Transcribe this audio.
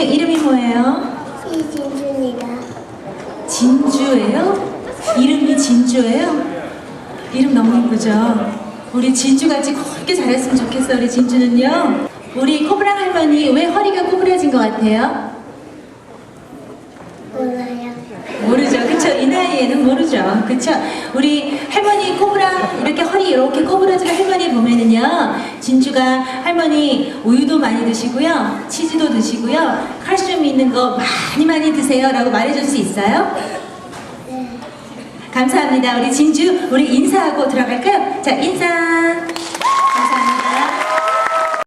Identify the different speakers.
Speaker 1: 학생 이름이 뭐예요? 이진주입니다. 진주예요? 이름이 진주예요? 이름 너무 예쁘죠? 우리 진주같이 굵게 잘했으면 좋겠어 우리 진주는요. 우리 코브라 할머니 왜 허리가 구부려진 것 같아요?
Speaker 2: 몰라요.
Speaker 1: 모르죠. 그쵸? 이 나이에는 모르죠. 그쵸? 우리 할머니 코브라 이렇게 허리 이렇게 구부려 진주가 할머니 우유도 많이 드시고요. 치즈도 드시고요. 칼슘 있는 거 많이 많이 드세요. 라고 말해줄 수 있어요?
Speaker 2: 네.
Speaker 1: 감사합니다. 우리 진주, 우리 인사하고 들어갈까요? 자, 인사.